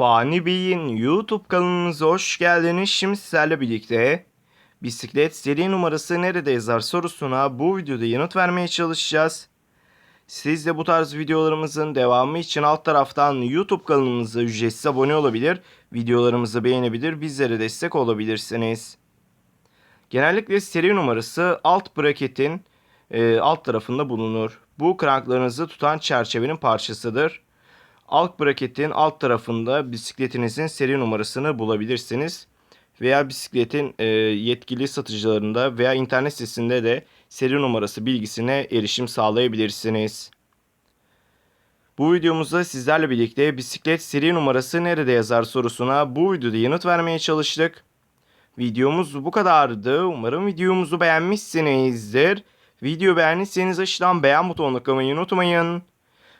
Fani Bey'in YouTube kanalımıza hoş geldiniz. Şimdi sizlerle birlikte bisiklet seri numarası nerede yazar sorusuna bu videoda yanıt vermeye çalışacağız. Siz de bu tarz videolarımızın devamı için alt taraftan YouTube kanalımıza ücretsiz abone olabilir, videolarımızı beğenebilir, bizlere destek olabilirsiniz. Genellikle seri numarası alt braketin e, alt tarafında bulunur. Bu kranklarınızı tutan çerçevenin parçasıdır. Alt braketin alt tarafında bisikletinizin seri numarasını bulabilirsiniz. Veya bisikletin e, yetkili satıcılarında veya internet sitesinde de seri numarası bilgisine erişim sağlayabilirsiniz. Bu videomuzda sizlerle birlikte bisiklet seri numarası nerede yazar sorusuna bu videoda yanıt vermeye çalıştık. Videomuz bu kadardı. Umarım videomuzu beğenmişsinizdir. Video beğendiyseniz aşağıdan beğen butonuna tıklamayı unutmayın.